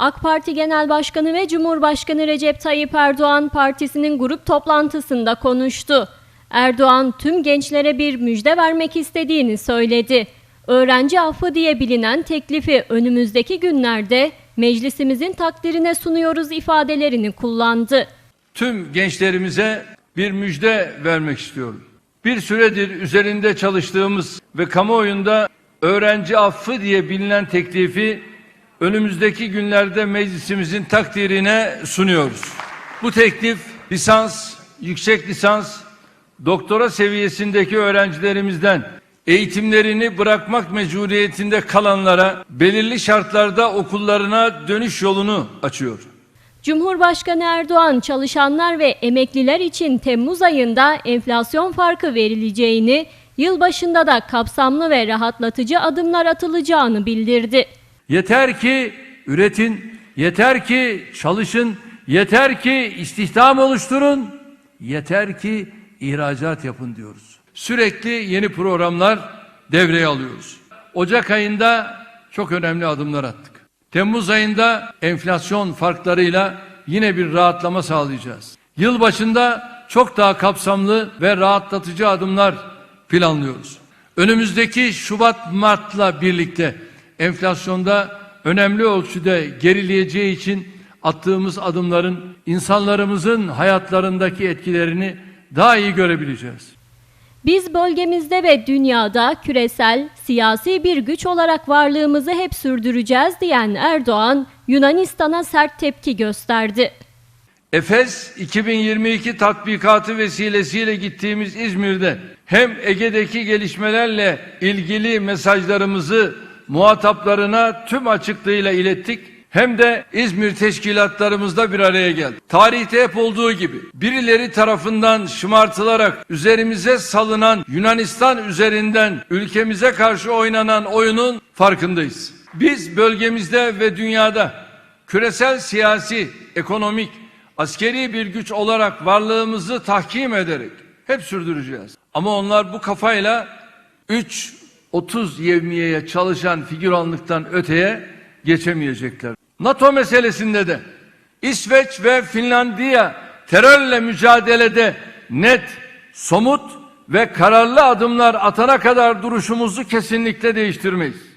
AK Parti Genel Başkanı ve Cumhurbaşkanı Recep Tayyip Erdoğan partisinin grup toplantısında konuştu. Erdoğan tüm gençlere bir müjde vermek istediğini söyledi. Öğrenci affı diye bilinen teklifi önümüzdeki günlerde meclisimizin takdirine sunuyoruz ifadelerini kullandı. tüm gençlerimize bir müjde vermek istiyorum. Bir süredir üzerinde çalıştığımız ve kamuoyunda öğrenci affı diye bilinen teklifi önümüzdeki günlerde meclisimizin takdirine sunuyoruz. Bu teklif lisans, yüksek lisans, doktora seviyesindeki öğrencilerimizden eğitimlerini bırakmak mecburiyetinde kalanlara belirli şartlarda okullarına dönüş yolunu açıyor. Cumhurbaşkanı Erdoğan çalışanlar ve emekliler için Temmuz ayında enflasyon farkı verileceğini, yılbaşında da kapsamlı ve rahatlatıcı adımlar atılacağını bildirdi. Yeter ki üretin, yeter ki çalışın, yeter ki istihdam oluşturun, yeter ki ihracat yapın diyoruz. Sürekli yeni programlar devreye alıyoruz. Ocak ayında çok önemli adımlar attık. Temmuz ayında enflasyon farklarıyla yine bir rahatlama sağlayacağız. Yıl başında çok daha kapsamlı ve rahatlatıcı adımlar planlıyoruz. Önümüzdeki Şubat-Mart'la birlikte enflasyonda önemli ölçüde gerileyeceği için attığımız adımların insanlarımızın hayatlarındaki etkilerini daha iyi görebileceğiz. Biz bölgemizde ve dünyada küresel, siyasi bir güç olarak varlığımızı hep sürdüreceğiz diyen Erdoğan, Yunanistan'a sert tepki gösterdi. Efes 2022 tatbikatı vesilesiyle gittiğimiz İzmir'de hem Ege'deki gelişmelerle ilgili mesajlarımızı muhataplarına tüm açıklığıyla ilettik hem de İzmir teşkilatlarımızda bir araya geldik. Tarihte hep olduğu gibi birileri tarafından şımartılarak üzerimize salınan Yunanistan üzerinden ülkemize karşı oynanan oyunun farkındayız. Biz bölgemizde ve dünyada küresel siyasi, ekonomik, askeri bir güç olarak varlığımızı tahkim ederek hep sürdüreceğiz. Ama onlar bu kafayla 3 30 yevmiyeye çalışan figüranlıktan öteye geçemeyecekler. NATO meselesinde de İsveç ve Finlandiya terörle mücadelede net, somut ve kararlı adımlar atana kadar duruşumuzu kesinlikle değiştirmeyiz.